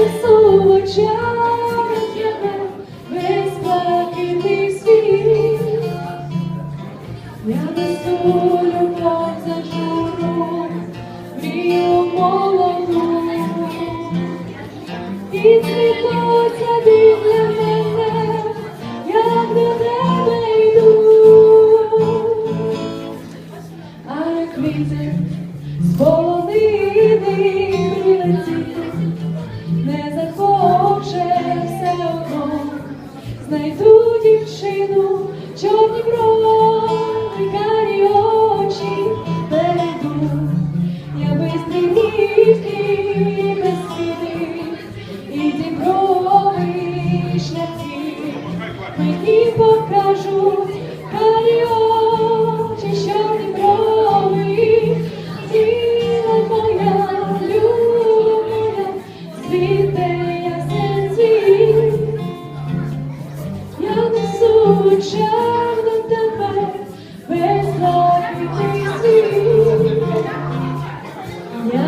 несу в очах я весь плакитий несу любов за журу, і цвітуться біля мене, як до. знайду дівчину, чорні брови, карі очі перейду, я бистрі нігті безсвіти, і ті брови шляхи. Мені покажуть карі очі, чорні брови, тіло моя любовь.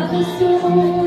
Love is